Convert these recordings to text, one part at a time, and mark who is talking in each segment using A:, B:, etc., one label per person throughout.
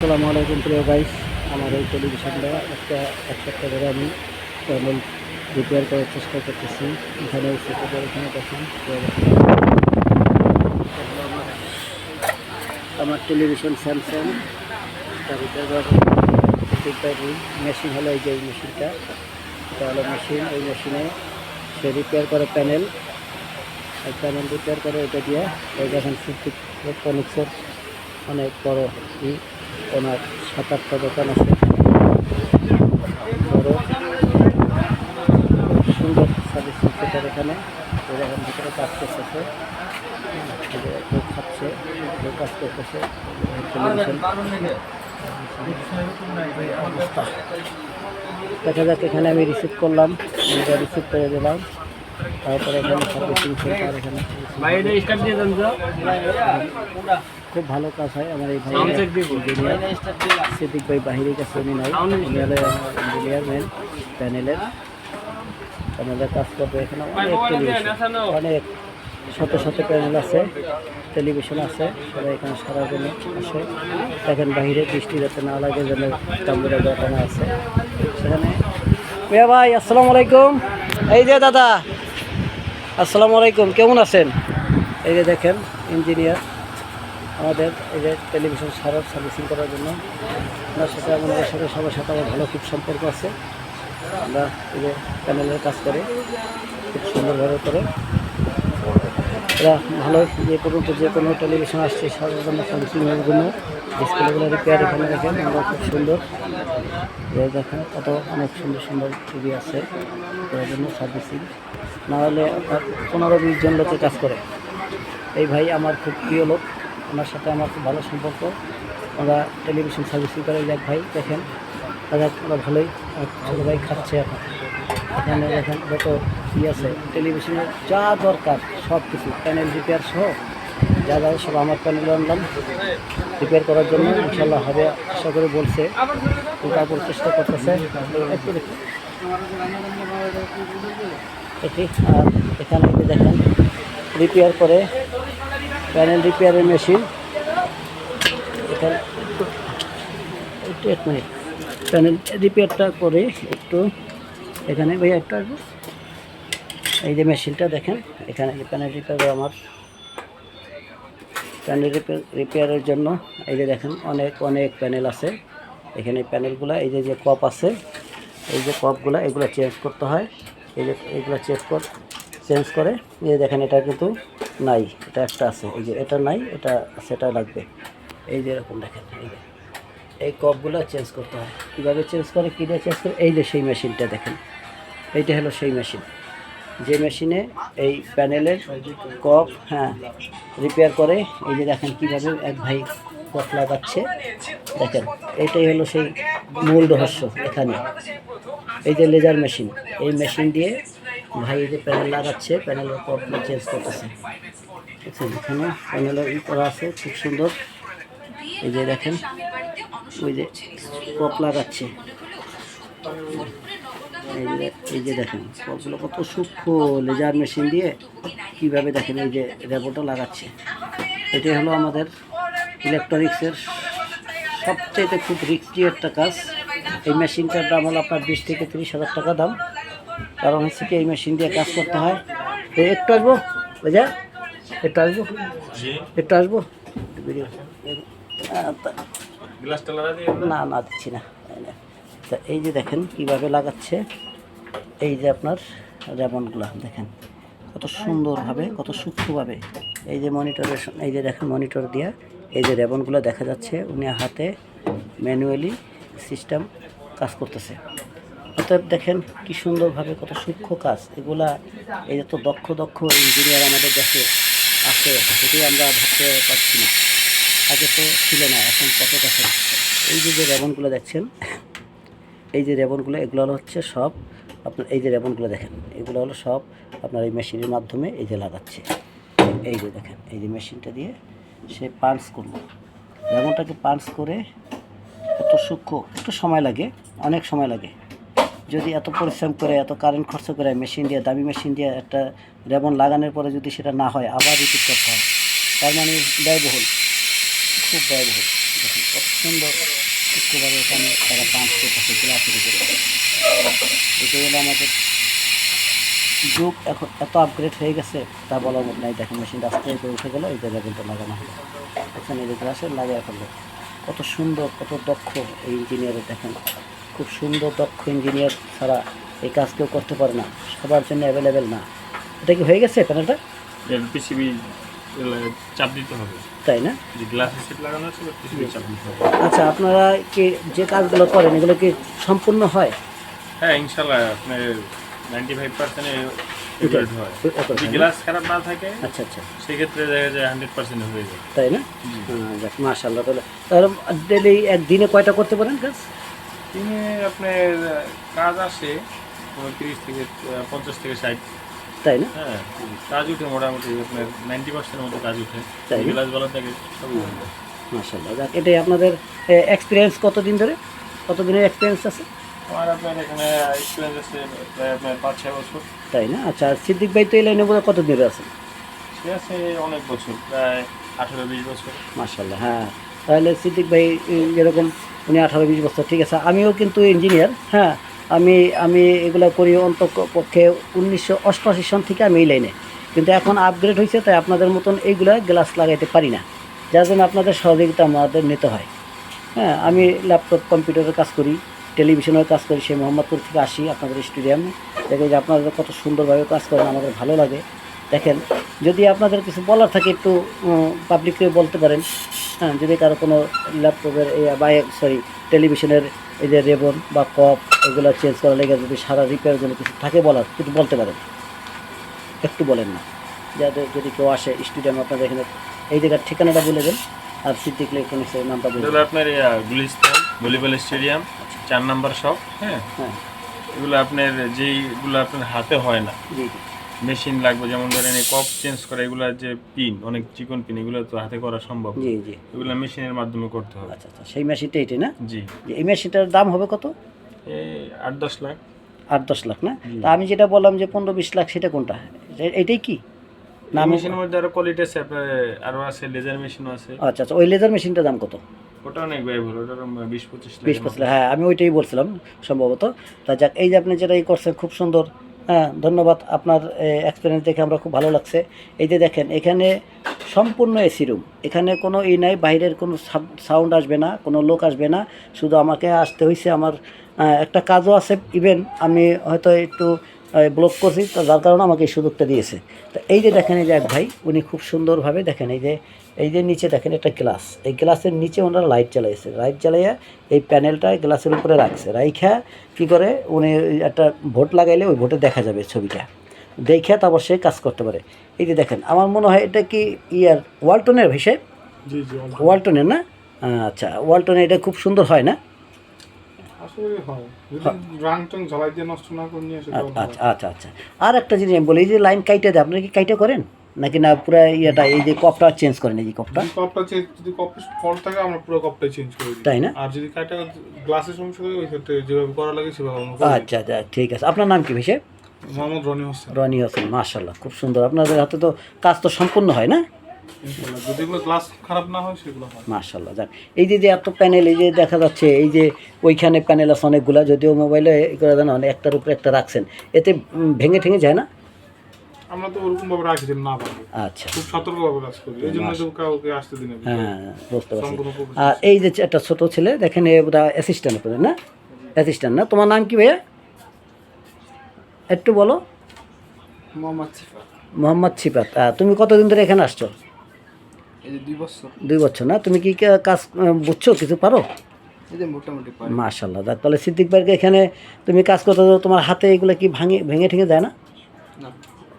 A: আসসালামু আলাইকুম প্রিয় গাইস আমার এই টেলিভিশনটা একটা এক সপ্তাহ ধরে আমি প্যানেল রিপেয়ার করার চেষ্টা করতেছি। এখানে করে এখানে আমার টেলিভিশন স্যামসাং তার রিপেয়ার মেশিন হলো এই যে এই মেশিনটা এটা হলো মেশিন ওই মেশিনে সে রিপেয়ার করে প্যানেল এই প্যানেল রিপেয়ার করে এটা দিয়ে এই দেখেন ইলেকট্রনিক্সের অনেক বড় ই ওনার সাত আটটা দোকান আছে। বড় সুন্দর সার্ভিস এখানে ওরা এখন। ভিতরে কাজ করতেছে। কেউ খাচ্ছে কেউ কাজ করতেছে। দেখা যাক এখানে আমি রিসিভ করলাম। রিসিভ করে দিলাম। তারপরে এখানে সার্ভিসিং সেন্টার এখানে। খুব ভালো কাজ হয়। আমার এই ভাই সিদ্দিক ভাই বাহিরে কাছে উনি নাই। ইঞ্জিনিয়ার মেন প্যানেলের প্যানেলের কাজ করবে এখানে অনেক টেলিভিশন অনেক শত শত প্যানেল আছে টেলিভিশন আছে সবাই এখানে সারার জন্য আসে দেখেন বাহিরে বৃষ্টি যাতে না লাগে যেন তাম্বুরা দোকানে আছে। সেখানে মিয়া ভাই আসসালামু আলাইকুম। এই যে দাদা আসসালামু আলাইকুম কেমন আছেন? এই যে দেখেন ইঞ্জিনিয়ার আমাদের এই যে টেলিভিশন সারার সার্ভিসিং করার জন্য ওনার সাথে আমাদের সাথে সবার সাথে আমার ভালো খুব সম্পর্ক আছে। আমরা এই যে প্যানেলের কাজ করে, খুব সুন্দরভাবে করে। এরা ভালো যে পর্যন্ত যে কোনো টেলিভিশন আসছে সারার জন্য সার্ভিসিংয়ের জন্য ডিসপ্লেগুলো রিপেয়ার এখানে দেখেন আমরা খুব সুন্দর। দেখেন কত অনেক সুন্দর সুন্দর টিভি আছে এর জন্য সার্ভিসিং। নাহলে আপনার পনেরো বিশ জন লোকে কাজ করে। এই ভাই আমার খুব প্রিয় লোক। ওনার সাথে আমার খুব ভালো সম্পর্ক। ওরা টেলিভিশন সার্ভিসিং করে যাক ভাই, দেখেন। তারা ওরা ভালোই ছোটো ভাই খাচ্ছে এখন। এখানে দেখেন যত ই আছে টেলিভিশনের যা দরকার সব কিছু প্যানেল রিপেয়ার সহ, যা যা সব আমার প্যানেলে আনলাম। রিপেয়ার করার জন্য ইনশাল্লাহ হবে, আশা করে বলছে। তারপর চেষ্টা করতেছে। দেখি। দেখি, আর এখানে দেখেন রিপেয়ার করে প্যানেল রিপেয়ারের মেশিন। এখানে একটু, এক মিনিট। প্যানেল রিপেয়ারটা করে একটু এখানে ভাইয়া একটা এই যে মেশিনটা দেখেন, এখানে প্যানেল রিপেয়ার আমার। প্যানেল রিপেয়ার রিপেয়ারের জন্য এই যে দেখেন, অনেক অনেক প্যানেল আছে। এখানে প্যানেলগুলো, এই যে যে কপ আছে, এই যে কপগুলো, এগুলো চেঞ্জ করতে হয়। এই যে, এগুলো চেঞ্জ কর চেঞ্জ করে। এই দেখেন, এটা কিন্তু নাই, এটা একটা আছে। এই যে এটা নাই, এটা সেটা লাগবে। এই যে এরকম দেখেন, এই যে। এই কপগুলো চেঞ্জ করতে হয়। কীভাবে চেঞ্জ করে, কী দিয়ে চেঞ্জ করে? এই যে সেই মেশিনটা দেখেন। এইটা হলো সেই মেশিন। যে মেশিনে এই প্যানেলের কপ হ্যাঁ রিপেয়ার করে, এই যে দেখেন কীভাবে এক ভাই কপ লাগাচ্ছে। দেখেন, এইটাই হলো সেই মূল রহস্য এখানে। এই যে লেজার মেশিন এই মেশিন দিয়ে ভাই যে প্যানেল লাগাচ্ছে প্যানেলের কপগুলো চেঞ্জ করতেছে দেখছেন এখানে প্যানেলের ই করা আছে, খুব সুন্দর। এই যে দেখেন, ওই যে কপ লাগাচ্ছে। এই যে এই যে দেখেন কপগুলো কত সূক্ষ্ম লেজার মেশিন দিয়ে কীভাবে দেখেন এই যে র্যাবোটা লাগাচ্ছে। এটাই হলো আমাদের ইলেকট্রনিক্সের সবচেয়ে খুব রিক্সি একটা কাজ। এই মেশিনটার দাম হলো আপনার বিশ থেকে তিরিশ হাজার টাকা দাম। কারণ হচ্ছে কি এই মেশিন দিয়ে কাজ করতে হয়। তো একটু আসব বুঝা একটু আসব? একটু আসব? না না, দিচ্ছি না। এই তা এই যে দেখেন কীভাবে লাগাচ্ছে, এই যে আপনার রেবনগুলো, দেখেন। কত সুন্দরভাবে, কত সূক্ষ্মভাবে। এই যে মনিটরের এই যে দেখেন মনিটর দিয়া এই যে রেবনগুলো দেখা যাচ্ছে, উনি হাতে ম্যানুয়ালি সিস্টেম কাজ করতেছে। অতএব দেখেন কি সুন্দরভাবে কত সূক্ষ্ম কাজ। এগুলা এই যে তো দক্ষ দক্ষ ইঞ্জিনিয়ার আমাদের দেশে আছে, এটি আমরা ভাবতে পারছি না। আগে তো ছিল না, এখন কত দেখেন। এই যে যে রেবনগুলো দেখছেন, এই যে রেবনগুলো, এগুলো হলো হচ্ছে সব আপনার, এই যে রেবনগুলো দেখেন, এগুলো হলো সব আপনার এই মেশিনের মাধ্যমে এই যে লাগাচ্ছে। এই যে দেখেন, এই যে মেশিনটা দিয়ে সে পাঞ্চ করল। রেবনটাকে পাঞ্চ করে এত সূক্ষ্ম, একটু সময় লাগে, অনেক সময় লাগে। যদি এত পরিশ্রম করে, এত কারেন্ট খরচ করে মেশিন দিয়ে, দামি মেশিন দিয়ে একটা রেবন লাগানোর পরে যদি সেটা না হয়, আবার রিপিট করতে হয়, তার মানে ব্যয়বহুল, খুব ব্যয়বহুল। দেখুন, কত সুন্দর একেবারে এখানে তারা পাঁচ করতেছে গ্লাসের উপরে এটা হলো আমাদের যুগ, এখন এত আপগ্রেড হয়ে গেছে, তা বলার মতো নাই। দেখেন মেশিন আস্তে করে উঠে গেলো, এই জায়গায় কিন্তু লাগানো হলো। এখানে এই গ্লাসের লাগিয়ে ফেলল। কত সুন্দর, কত দক্ষ এই ইঞ্জিনিয়ারের দেখেন। খুব সুন্দর দক্ষ ইঞ্জিনিয়ার ছাড়া এই কাজ কেউ করতে পারে না। সবার জন্য অ্যাভেলেবেল না। এটা কি হয়ে গেছে প্যানেলটা
B: পিসিবি চাপ দিতে হবে।
A: তাই না?
B: লাগানো চাপ দিতে হবে।
A: আচ্ছা আপনারা কি যে কাজগুলো করেন এগুলো কি সম্পূর্ণ হয়?
B: হ্যাঁ ইনশাল্লাহ আপনার নাইনটি ফাইভ পার্সেন্ট হয়? গ্লাস খারাপ না থাকে
A: আচ্ছা আচ্ছা।
B: সেক্ষেত্রে দেখা যায় হান্ড্রেড পার্সেন্ট হয়ে যায়।
A: তাই না? হ্যাঁ, মাশাল্লাহ তাহলে। তাহলে ডেলি একদিনে কয়টা করতে পারেন কাজ?
B: তিনি আপনার কাজ আসে তিরিশ থেকে পঞ্চাশ থেকে ষাট।
A: তাই না?
B: হ্যাঁ কাজ উঠে মোটামুটি আপনার নাইনটি পার্সেন্টের মতো কাজ উঠে।
A: তাই?
B: গ্লাস থাকে সবই
A: এটাই আপনাদের এক্সপিরিয়েন্স কতদিন ধরে? কতদিনের এক্সপিরিয়েন্স আছে?
B: আমার আপনার এখানে এক্সপিরিয়েন্স আছে প্রায় আপনার পাঁচ ছয় বছর।
A: তাই না? আচ্ছা আর সিদ্দিক ভাই তো এই লাইনে বোধহয় কতদিন ধরে আছেন?
B: সে আছে অনেক বছর প্রায় আঠেরো বিশ বছর।
A: মাশাল্লাহ হ্যাঁ। তাহলে সিদ্দিক ভাই যেরকম উনি আঠারো বিশ বছর, ঠিক আছে? আমিও কিন্তু ইঞ্জিনিয়ার হ্যাঁ? আমি আমি এগুলো করি অন্তত পক্ষে উনিশশো অষ্টআশি সন থেকে আমি এই লাইনে। কিন্তু এখন আপগ্রেড হয়েছে তাই আপনাদের মতন এইগুলা গ্লাস লাগাইতে পারি না। যার জন্য আপনাদের সহযোগিতা আমাদের নিতে হয়। হ্যাঁ আমি ল্যাপটপ কম্পিউটারের কাজ করি টেলিভিশনের কাজ করি, সেই মোহাম্মদপুর থেকে আসি আপনাদের স্টুডিয়ামে দেখে যে আপনারা কত সুন্দরভাবে কাজ করেন, আমাদের ভালো লাগে। দেখেন, যদি আপনাদের কিছু বলার থাকে একটু পাবলিককে বলতে পারেন। যদি কারও কোনো ল্যাপটপের বা সরি টেলিভিশনের এই যে রেবন বা কপ এগুলো চেঞ্জ করা লেগে যদি সারা রিপেয়ার জন্য কিছু থাকে বলার কিছু বলতে পারেন? একটু বলেন না। যাদের যদি কেউ আসে স্টুডিয়াম আপনাদের এখানে এই জায়গার ঠিকানাটা বলে দেন আর সিদ্দিক ইলেকট্রনিক্সের নামটা বলে
B: আপনার গুলিস্তান ভলিবল স্টেডিয়াম চার নাম্বার শপ হ্যাঁ?
A: হ্যাঁ।
B: এগুলো আপনার যেইগুলো আপনার হাতে হয় না।
A: জি জি।
B: মেশিন লাগবে যেমন ধরেন এই কপ চেঞ্জ করা এগুলো যে পিন অনেক চিকন পিন এগুলো তো হাতে করা সম্ভব
A: জি জি।
B: এগুলো মেশিনের মাধ্যমে করতে হবে।
A: আচ্ছা আচ্ছা সেই মেশিনটা এটি না?
B: জি।
A: এই মেশিনটার দাম হবে কত?
B: এই আট দশ লাখ।
A: আট দশ লাখ না? তা আমি যেটা বললাম যে পনেরো বিশ লাখ সেটা কোনটা? এটাই কি? না
B: মেশিনের মধ্যে আরও কোয়ালিটি আছে আরও আছে লেজার মেশিনও আছে।
A: আচ্ছা আচ্ছা ওই লেজার মেশিনটার দাম কত?
B: ওটা অনেক ব্যয়বহুল ওটার বিশ পঁচিশ
A: বিশ পঁচিশ হ্যাঁ আমি ওইটাই বলছিলাম সম্ভবত। তা যাক এই যে আপনি যেটা ই করছেন খুব সুন্দর। হ্যাঁ ধন্যবাদ। আপনার এক্সপিরিয়েন্স দেখে আমরা খুব ভালো লাগছে। এই যে দেখেন, এখানে সম্পূর্ণ এসি রুম এখানে কোনো ই নাই, বাইরের কোনো সাউন্ড আসবে না, কোনো লোক আসবে না। শুধু আমাকে আসতে হয়েছে আমার একটা কাজও আছে। ইভেন আমি হয়তো একটু ব্লক করছি, তো যার কারণে আমাকে এই সুযোগটা দিয়েছে। তো এই যে দেখেন, এই যে এক ভাই, উনি খুব সুন্দরভাবে দেখেন, এই যে এই যে নিচে দেখেন একটা গ্লাস এই গ্লাসের নিচে ওনারা লাইট জ্বালাইছে। লাইট জ্বালাইয়া এই প্যানেলটা গ্লাসের উপরে রাখছে। রাইখা কী করে? উনি একটা ভোট লাগাইলে ওই ভোটে দেখা যাবে ছবিটা। দেখে তারপর সে কাজ করতে পারে। এই যে দেখেন আমার মনে হয় এটা কি ইয়ার ওয়ালটনের হিসেব
C: জি জি
A: ওয়ালটনের। না? আচ্ছা ওয়ালটনের এটা খুব সুন্দর হয় না?
C: হয়।
A: আচ্ছা আচ্ছা আচ্ছা। আর একটা জিনিস আমি বলি এই যে লাইন কাইটে দেয় আপনারা কি কাইটা করেন? নাকি না পুরো ইয়েটা এই যে কপটা চেঞ্জ করেন এই যে কপটা
C: কপটা চেঞ্জ যদি কপটা ফল্ট থাকে আমরা পুরো কপটা চেঞ্জ করে দিই।
A: তাই না?
C: আর যদি কাটা গ্লাসের সমস্যা থাকে ওই ক্ষেত্রে যেভাবে করা লাগে সেভাবে
A: আচ্ছা আচ্ছা ঠিক আছে। আপনার নাম কি হিসেবে
C: মোহাম্মদ রনি হোসেন।
A: রনি হোসেন মাশাল্লাহ খুব সুন্দর। আপনাদের হাতে তো কাজ তো সম্পূর্ণ হয় না?
C: যদি গ্লাস খারাপ না হয় সেগুলো হয়।
A: মাশাল্লাহ যাক। এই যে এত প্যানেল এই যে দেখা যাচ্ছে এই যে ওইখানে প্যানেল আছে অনেকগুলা যদিও মোবাইলে করে দেন অনেক একটার উপরে একটা রাখছেন এতে ভেঙে ঠেঙে যায় না?
C: আমরা তো ওরকম ভাবে রাখি যে না পারবে
A: আচ্ছা।
C: খুব সতর্কভাবে কাজ করি। এই জন্য কাউকে আসতে দিন
A: হ্যাঁ বুঝতে পারছি। আর এই যে একটা ছোট ছেলে দেখেন এ বোধ অ্যাসিস্ট্যান্ট আপনাদের না? অ্যাসিস্ট্যান্ট না? তোমার নাম কি ভাইয়া? একটু বলো।
C: মোহাম্মদ সিফা
A: মোহাম্মদ সিপাত তুমি কতদিন ধরে এখানে আসছো?
C: দুই বছর।
A: না? তুমি কি কাজ বুঝছ? কিছু পারো? মাশাল্লাহ দেখ তাহলে সিদ্দিক ভাইকে এখানে তুমি কাজ করতে তোমার হাতে এগুলো কি ভাঙে ভেঙে ঠেঙে যায় না।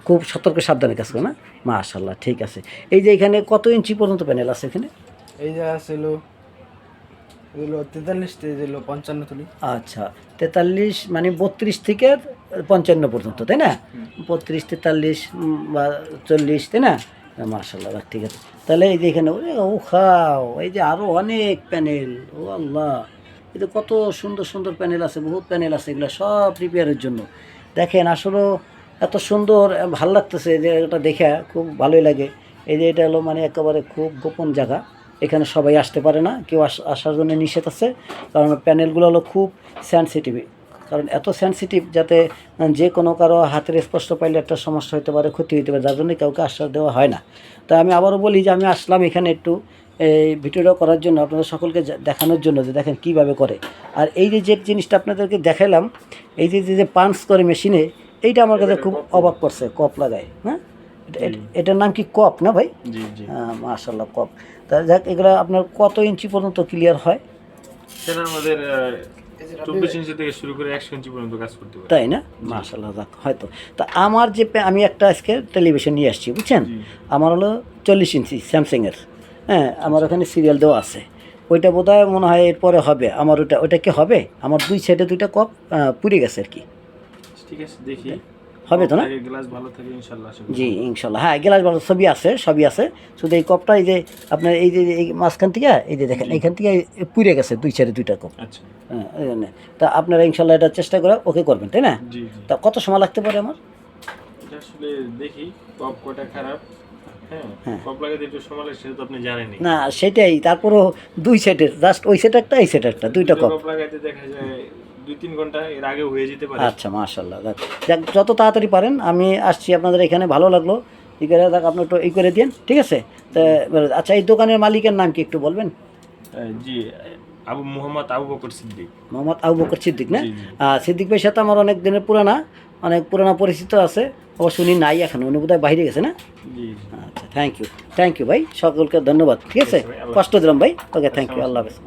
A: খুব সতর্ক সাবধানে কাজ করো না? মাশাল্লাহ ঠিক আছে। এই যে এখানে কত ইঞ্চি পর্যন্ত প্যানেল আছে এখানে?
D: এই যে ছিল এগুলো তেতাল্লিশ পঞ্চান্ন তুলি।
A: আচ্ছা তেতাল্লিশ মানে বত্রিশ থেকে পঞ্চান্ন পর্যন্ত তাই না? বত্রিশ তেতাল্লিশ বা চল্লিশ তাই না? মার্শাল্লাহ ঠিক আছে। তাহলে এই যে এখানে ওরে ও খাও এই যে আরও অনেক প্যানেল ও আল্লাহ। এই যে কত সুন্দর সুন্দর প্যানেল আছে বহুত প্যানেল আছে এগুলো সব রিপেয়ারের জন্য। দেখেন আসলে এত সুন্দর ভালো লাগতেছে যে এটা দেখে, খুব ভালোই লাগে। এই যে এটা হলো মানে একেবারে খুব গোপন জায়গা। এখানে সবাই আসতে পারে না, কেউ আস- আসার জন্য নিষেধ আছে। কারণ প্যানেলগুলো হলো খুব সেন্সিটিভ কারণ এত সেন্সিটিভ যাতে যে কোনো কারও হাতের স্পষ্ট পাইলে একটা সমস্যা হতে পারে, ক্ষতি হতে পারে, যার জন্য কাউকে আশ্বাস দেওয়া হয় না। তো আমি আবারও বলি যে আমি আসলাম এখানে একটু, এই ভিডিওটা করার জন্য আপনাদের সকলকে দেখানোর জন্য যে দেখেন কীভাবে করে। আর এই যে যে জিনিসটা আপনাদেরকে দেখালাম এই যে যে- যে পাঞ্চ করে মেশিনে এইটা আমার কাছে খুব অবাক করছে কপ লাগায় হ্যাঁ? এটা- এটা- এটার নাম কি কপ না ভাই?
B: জি জি।
A: হ্যাঁ মাশাল্লাহ কপ তা যাক এগুলো আপনার কত ইঞ্চি পর্যন্ত ক্লিয়ার হয়?
B: সেটা আমাদের চব্বিশ ইঞ্চি থেকে শুরু করে একশো ইঞ্চি পর্যন্ত কাজ করতে পারে।
A: তাই না? মাশাল্লাহ যাক হয়তো। তা আমার যে আমি একটা আজকে টেলিভিশন নিয়ে আসছি বুঝছেন? আমার হলো চল্লিশ ইঞ্চি স্যামসাংয়ের। হ্যাঁ আমার ওখানে সিরিয়াল দেওয়া আছে। ওইটা বোধ হয় মনে হয় এরপরে হবে। আমার ওটা ওইটা কি হবে? আমার দুই সাইডে দুইটা কপ পুড়ে গেছে আর কি।
B: ঠিক আছে দেখি।
A: হবে তো না?
B: গ্লাস ভালো থাকে ইনশাল্লাহ
A: জি ইনশাল্লাহ। হ্যাঁ গ্লাস ভালো ছবি আছে সবই আছে। শুধু এই কপটা এই যে আপনার এই যে এই মাঝখান থেকে এই যে দেখেন এইখান থেকে পুড়ে গেছে দুই সাইডে দুইটা কপ।
B: আচ্ছা।
A: হ্যাঁ এই জন্যে। তা আপনারা ইনশাল্লাহ এটা চেষ্টা করে ওকে করবেন তাই না? তা কত সময় লাগতে পারে আমার?
B: আসলে দেখি কপ কটা খারাপ। হ্যাঁ
A: হ্যাঁ। না সেটাই তারপরও দুই সেটের জাস্ট ওই সেট একটা এই সেট একটা দুইটা কপ।
B: কপ লাগাইতে দেখা যায় দুই তিন ঘণ্টা এর আগে হয়ে যেতে পারে।
A: আচ্ছা মাশাল্লাহ যাক যত তাড়াতাড়ি পারেন আমি আসছি আপনাদের এখানে ভালো লাগল। ই করে দেখ আপনি একটু ই করে দিন ঠিক আছে? আচ্ছা এই দোকানের মালিকের নাম কি একটু বলবেন?
B: জি আবু মোহাম্মদ আবু বকর সিদ্দিক।
A: মোহাম্মদ আবু বকর সিদ্দিক না। সিদ্দিক ভাইয়ের সাথে আমার অনেক দিনের পুরানা অনেক পুরানা পরিচিত আছে। অবশ্য উনি নাই এখন উনি বোধহয় বাইরে গেছে না? আচ্ছা থ্যাংক ইউ থ্যাংক ইউ ভাই সকলকে ধন্যবাদ ঠিক আছে?
B: ঠিক আছে
A: কষ্ট দিলাম ভাই। ওকে থ্যাংক ইউ আল্লাহ হাফেজ।